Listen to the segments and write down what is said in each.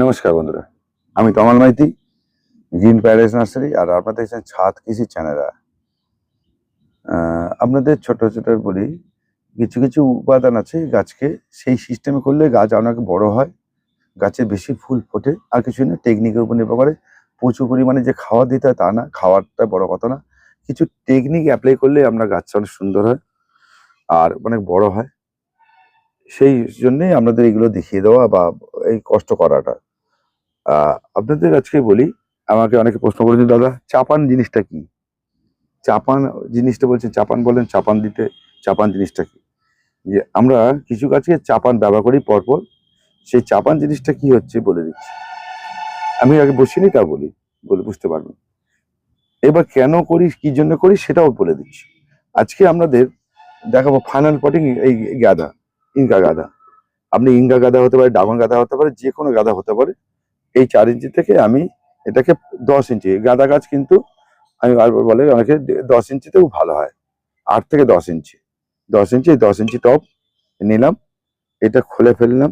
নমস্কার বন্ধুরা, আমি Tamal Maiti, green paradise nursery আর আপনাদের দেখছেন ছাদ কৃষি চ্যানেলা আপনাদের ছোট ছোট বলি, কিছু কিছু উপাদান আছে গাছকে, সেই সিস্টেমে করলে গাছ অনেক বড় হয়, গাছে বেশি ফুল ফোটে, আর কিছু না টেকনিকের উপর নির্ভর করে। প্রচুর পরিমাণে যে খাওয়া দিতে হয় তা না, খাওয়ারটা বড় কথা না। কিছু টেকনিক অ্যাপ্লাই করলে আপনার গাছটা অনেক সুন্দর হয়, আর অনেক বড় হয়। সেই জন্যেই আপনাদের এগুলো দেখিয়ে দেওয়া বা এই কষ্ট করাটা। আপনাদের আজকে বলি, আমাকে অনেকে প্রশ্ন করেছেন, দাদা, চাপান জিনিসটা কি? চাপান জিনিসটা বলছেন, চাপান বলেন, চাপান দিতে, চাপান জিনিসটা কি? যে আমরা কিছু গাছকে চাপান ব্যবহার করি পরপর, সেই চাপান জিনিসটা কি হচ্ছে বলে দিচ্ছি। আমি আগে বসিনি, তা বলি, বলে বুঝতে পারবেন। এবার কেন করি, কি জন্য করি, সেটাও বলে দিচ্ছি। আজকে আমাদের দেখাবো ফাইনাল পটিং এই গাদা ইনকা গাদা আপনি ইনকা গাদা হতে পারে, ডাগন গাদা হতে পারে যে কোনো গাদা হতে পারে এই চার ইঞ্চি থেকে আমি এটাকে দশ ইঞ্চি, গাঁদা গাছ কিন্তু আমি বারবার বলে অনেকে দশ ইঞ্চিতেও ভালো হয়। আট থেকে দশ ইঞ্চি দশ ইঞ্চি দশ ইঞ্চি টপ নিলাম, এটা খুলে ফেললাম।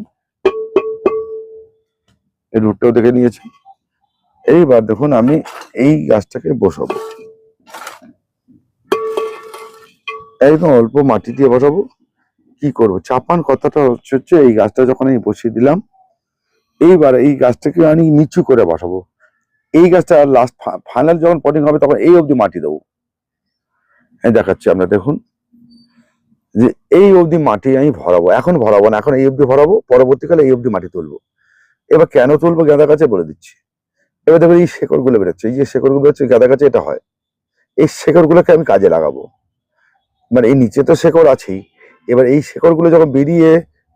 এই রুটটাও দেখে নিয়েছি। এইবার দেখুন আমি এই গাছটাকে বসাবো। একদম অল্প মাটি দিয়ে বসাবো। কি করব? চাপান কথাটা হচ্ছে এই গাছটা যখন আমি বসিয়ে দিলাম এইবার এই গাছটাকে আমি নিচু করে বসাবো। এই গাছটা লাস্ট ফাইনাল যখন পটিং হবে তখন এই অবধি মাটি দেবো। এই দেখাচ্ছি আমরা দেখুন। যে এই অবধি মাটি আমি ভরাবো। এখন ভরাবো না, এখন এই অবধি ভরাবো, পরবর্তীকালে এই অবধি মাটি তুলবো। এবার কেন তুলবো? গাঁদা গাছে বলে দিচ্ছি। এবার দেখো এই শেকড়গুলো বেরোচ্ছে। এই যে শেকড়গুলো বেরোচ্ছে গাঁদা গাছে এটা হয়। এই শেকড়গুলোকে আমি কাজে লাগাবো। মানে এই নিচে তো শেকড় আছেই। এবার এই শেকড়গুলো যখন বেরিয়ে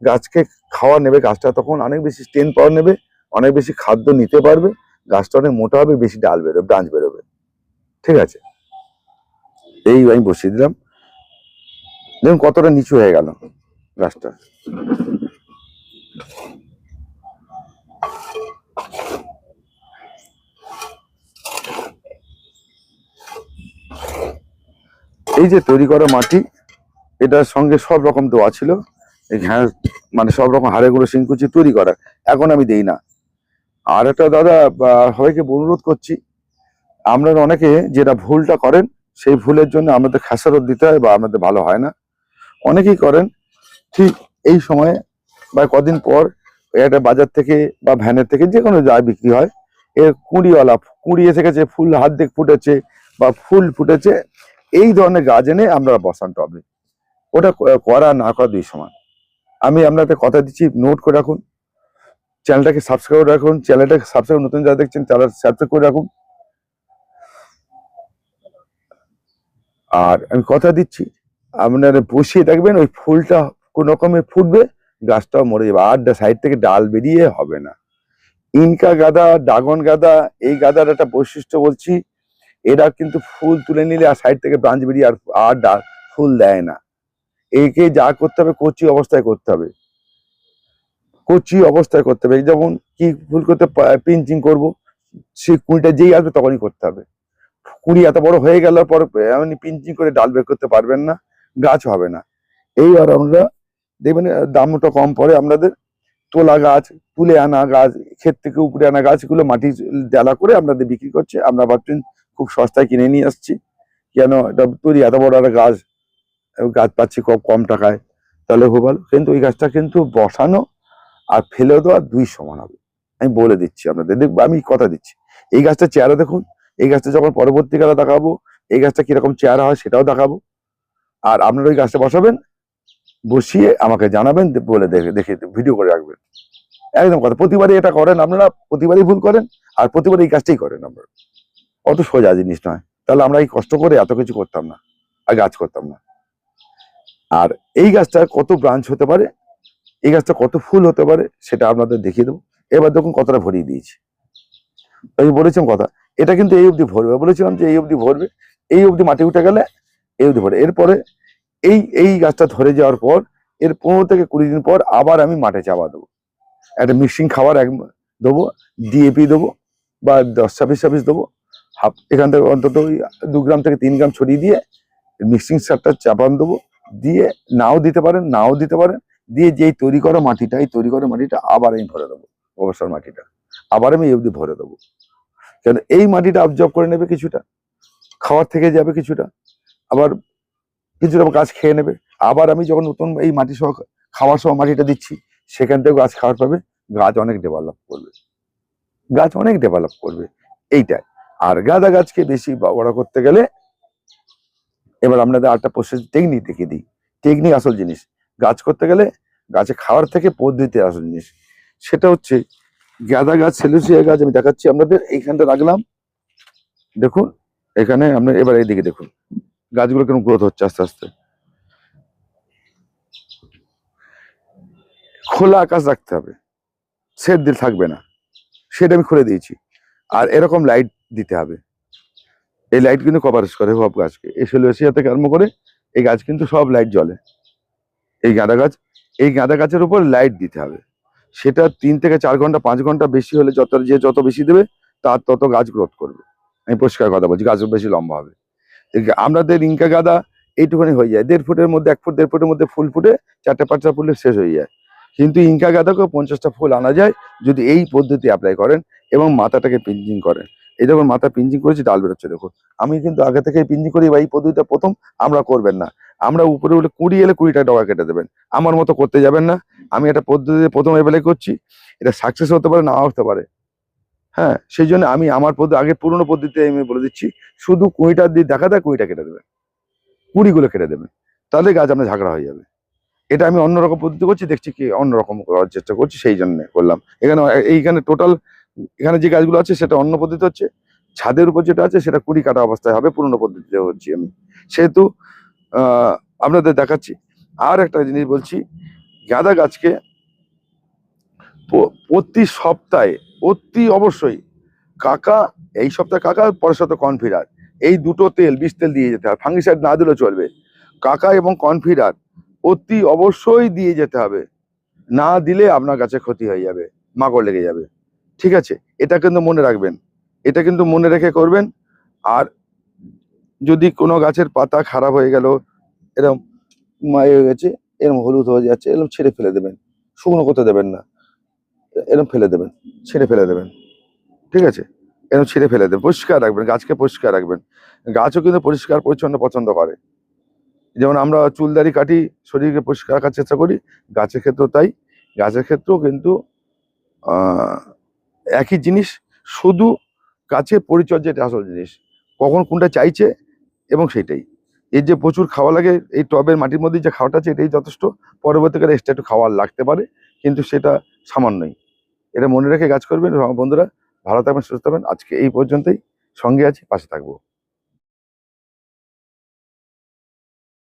গাছকে খাওয়া নেবে, গাছটা তখন অনেক বেশি স্টেন পাওয়ার নেবে, অনেক বেশি খাদ্য নিতে পারবে, গাছটা অনেক মোটা হবে, বেশি ডাল বেরোবে, ব্রাঞ্চ বেরোবে। ঠিক আছে? এই আমি বসিয়ে দিলাম। দেখুন কতটা নিচু হয়ে গেল গাছটা। এই যে তৈরি করা মাটি, এটার সঙ্গে সব রকম দেওয়া ছিল। এই ঘ্যাস মানে সব রকম হাড়ে গুঁড়ো তৈরি করা এখন আমি দেই না। আর একটা দাদা সবাইকে অনুরোধ করছি, আপনারা অনেকে যেটা ভুলটা করেন, সেই ভুলের জন্য আমাদের খেসারত দিতে হয় বা আমাদের ভালো হয় না। অনেকেই করেন, ঠিক এই সময়ে বা কদিন পর একটা বাজার থেকে বা ভ্যানের থেকে যে কোনো যা বিক্রি হয়। এর কুঁড়িওয়ালা, কুঁড়ি এসে গেছে, ফুল হাত দিক ফুটেছে বা ফুল ফুটেছে, এই ধরনের গাছ এনে আমরা বসান টবে। ওটা করা না করা দুই সমান। আমি আপনাদের কথা দিচ্ছি নোট করে রাখুন। চ্যানেলটাকে সাবস্ক্রাইব করে রাখুন। চ্যানেলটাকে সাবস্ক্রাইব নতুন যারা দেখছেন, তারা সাবস্ক্রাইব করে রাখুন। আর আমি কথা দিচ্ছি, আপনারা বসিয়ে থাকবেন ওই ফুলটা কোন রকমে ফুটবে, গাছটাও মরে যাবে। আর সাইড থেকে ডাল বেরিয়ে হবে না। ইনকা গাদা, ড্রাগন গাদা, এই গাদার একটা বৈশিষ্ট্য বলছি, এরা কিন্তু ফুল তুলে নিলে আর সাইড থেকে ব্রাঞ্চ বেরিয়ে আর আর ফুল দেয় না। একে যা করতে হবে, কচি অবস্থায় করতে হবে। কচি অবস্থায় করতে হবে। যেমন কি ফুল করতে পিঞ্চিং করব সেই কুড়িটা যেই আসবে তখনই করতে হবে। কুড়ি এত বড় হয়ে গেল পর, এমনি পিঞ্চিং করে ডাল বের করতে পারবেন না, গাছ হবে না। এইবার আমরা দেখবেন দামটা কম পড়ে আপনাদের তোলা গাছ, তুলে আনা গাছ, ক্ষেত থেকে উপরে আনা গাছগুলো মাটি ডালা করে আপনাদের বিক্রি করছে। আমরা ভাবছেন খুব সস্তায় কিনে নিয়ে আসছি। কেন? এটা তৈরি এত বড় একটা গাছ। গাছ পাচ্ছি খুব কম টাকায়। তাহলে খুব ভালো। কিন্তু ওই গাছটা কিন্তু বসানো আর ফেলে দেওয়া দুই সমান হবে। আমি বলে দিচ্ছি আপনাদের। দেখব, আমি কথা দিচ্ছি। এই গাছটা চেহারা দেখুন। এই গাছটা যখন পরবর্তীকালে দেখাবো, এই গাছটা কীরকম চেহারা হয় সেটাও দেখাবো। আর আপনারা ওই গাছটা বসাবেন, বসিয়ে আমাকে জানাবেন বলে দেখে দেখে ভিডিও করে রাখবেন। একদম কথা। প্রতিবারই এটা করেন আপনারা, প্রতিবারই ভুল করেন, আর প্রতিবার এই কাজটাই করেন আপনারা। অত সোজা জিনিস নয়। তাহলে আমরা এই কষ্ট করে এত কিছু করতাম না, আর গাছ করতাম না। আর এই গাছটার কত ব্রাঞ্চ হতে পারে, এই গাছটা কত ফুল হতে পারে সেটা আপনাদের দেখিয়ে দেবো। এবার দেখুন কতটা ভরিয়ে দিয়েছি। আমি বলেছিলাম কথা, এটা কিন্তু এই অবধি ভরবে। বলেছিলাম যে এই অবধি ভরবে, এই অবধি মাটি উঠে গেলে এই অবধি ভরে। এরপরে এই এই গাছটা ধরে যাওয়ার পর, এর পনেরো থেকে কুড়ি দিন পর আবার আমি মাঠে চাপা দেবো। একটা মিক্সিং খাবার এক দেবো ডিএপি দেবো, বা দশ ছাব্বিশ ছাব্বিশ দেবো। হাফ, এখান থেকে অন্তত দু গ্রাম থেকে তিন গ্রাম ছড়িয়ে দিয়ে মিক্সিং সারটা চাপান দেবো। দিয়ে নাও দিতে পারেন, নাও দিতে পারেন, দিয়ে যেই তৈরি করা মাটিটা, এই তৈরি করা মাটিটা আবার আমি ভরে দেবো, অবসর মাটিটা। আবার আমি অবধি ভরে দেবো। কেন এই মাটিটা অবজর্ভ করে নেবে কিছুটা, খাওয়ার থেকে যাবে কিছুটা, আবার কিছুটা গাছ খেয়ে নেবে। আবার আমি যখন নতুন এই মাটি সহ খাওয়ার সহ মাটিটা দিচ্ছি, সেখান থেকে গাছ খাওয়ার পাবে, গাছ অনেক ডেভেলপ করবে। গাছ অনেক ডেভেলপ করবে, এইটাই। আর গাঁদা গাছকে বেশি বড় করতে গেলে এবার আপনাদের আরেকটা প্রসেস টেকনিক দেখে দিই। টেকনিক আসল জিনিস। গাছ করতে গেলে গাছে খাওয়ার থেকে পদ্ধতি আসল জিনিস। সেটা হচ্ছে গাঁদা গাছ, সেলুসিয়া গাছ আমি দেখাচ্ছি আপনাদের। এইখানটা রাখলাম। দেখুন, এখানে আপনার এবার এইদিকে দেখুন। গাছগুলো কেমন গ্রোথ হচ্ছে আস্তে আস্তে। খোলা আকাশ রাখতে হবে। শেড দিয়ে থাকবে না। সেটা আমি খুলে দিয়েছি। আর এরকম লাইট দিতে হবে। এই লাইট কিন্তু কভারেজ করে সব গাছকে। এই সেলুসিয়া থেকে আরম্ভ করে এই গাছ কিন্তু সব লাইট জ্বলে। এই গাঁদা গাছ, এই গাঁদা গাছের উপর লাইট দিতে হবে। সেটা তিন থেকে চার ঘণ্টা, পাঁচ ঘণ্টা বেশি হলে যত, যে যত বেশি দেবে, তার তত গাছ গ্রোথ করবে। আমি পরিষ্কার কথা বলছি, গাছ বেশি লম্বা হবে। আমাদের ইনকা গাঁদা এইটুখানি হয়ে যায়। দেড় ফুটের মধ্যে, এক ফুট, দেড় ফুটের মধ্যে ফুল ফুটে, চারটে পাঁচটা ফুলে শেষ হয়ে যায়। কিন্তু ইনকা গাঁদাকেও পঞ্চাশটা ফুল আনা যায় যদি এই পদ্ধতি অ্যাপ্লাই করেন এবং মাথাটাকে পিঞ্জিং করেন। এই দেখুন, মাথা পিঞ্জিং করেছি, ডাল বেরোচ্ছে, দেখুন। আমি কিন্তু আগে থেকে পিঞ্জিং করি, বা এই পদ্ধতিটা প্রথম আমরা করবেন না। আমরা উপরে উঠে কুড়ি এলে কুড়িটা ডগা কেটে দেবেন। আমার মতো করতে যাবেন না। আমি একটা পদ্ধতিতে প্রথম অ্যাপ্লাই করছি। এটা সাকসেস হতে পারে, নাও হতে পারে। হ্যাঁ সেই জন্য আমি আমার পদ্ধতি আগে পুরোনো পদ্ধতিতে আমি বলে দিচ্ছি, শুধু কুড়িটা দিয়ে দেখা দেয় কুড়িটা কেটে দেবেন। কুড়িগুলো কেটে দেবেন। তাহলে গাছ আপনার ঝাগড়া হয়ে যাবে। এটা আমি অন্যরকম পদ্ধতি করছি, দেখছি কি অন্যরকম করার চেষ্টা করছি, সেই জন্য করলাম। এখানে, এইখানে টোটাল এখানে যে গাছগুলো আছে সেটা অন্য পদ্ধতি হচ্ছে, ছাদের উপর যেটা আছে সেটা কুড়ি কাটা অবস্থায় হবে, পুরোনো পদ্ধতিতে হচ্ছি আমি। সেহেতু আপনাদের দেখাচ্ছি। আর একটা জিনিস বলছি, গাঁদা গাছকে প্রতি সপ্তাহে, অতি অবশ্যই কাকা, এই সপ্তাহে কাকা, পরের সপ্তাহে কনফিডার এই দুটো তেল, বিষ তেল দিয়ে যেতে হবে, ফাঙ্গিসাইড না দিলেও চলবে। কাকা এবং কনফিডার অতি অবশ্যই দিয়ে যেতে হবে। না দিলে আপনার কাছে ক্ষতি হয়ে যাবে, মাকড় লেগে যাবে। ঠিক আছে? এটা কিন্তু মনে রাখবেন। এটা কিন্তু মনে রেখে করবেন। আর যদি কোনো গাছের পাতা খারাপ হয়ে গেল এরকম মায়ে হয়ে গেছে এরকম হলুদ হয়ে যাচ্ছে এরকম ছেড়ে ফেলে দেবেন। শুকনো করতে দেবেন না। এরকম ফেলে দেবেন, ছেড়ে ফেলে দেবেন। ঠিক আছে? এরকম ছেড়ে ফেলে দেবেন। পরিষ্কার রাখবেন, গাছকে পরিষ্কার রাখবেন। গাছও কিন্তু পরিষ্কার, পরিচ্ছন্ন, পছন্দ করে। যেমন আমরা চুলদারি কাটি, শরীরকে পরিষ্কার রাখার চেষ্টা করি। গাছের ক্ষেত্রেও তাই। গাছের ক্ষেত্রেও কিন্তু একই জিনিস, শুধু গাছের পরিচর্যাটা আসল জিনিস। কখন কোনটা চাইছে এবং সেটাই এর যে প্রচুর খাওয়া লাগে, এই টবের মাটির মধ্যে যে খাওয়াটা আছে, এটাই যথেষ্ট। পরবর্তীকালে এক্সট্রা একটু খাওয়ার লাগতে পারে, কিন্তু সেটা সামান্যই। এটা মনে রেখে কাজ করবেন, বন্ধুরা, ভালো থাকবেন, সুস্থ থাকবেন। আজকে এই পর্যন্তই। সঙ্গে আছি, পাশে থাকব।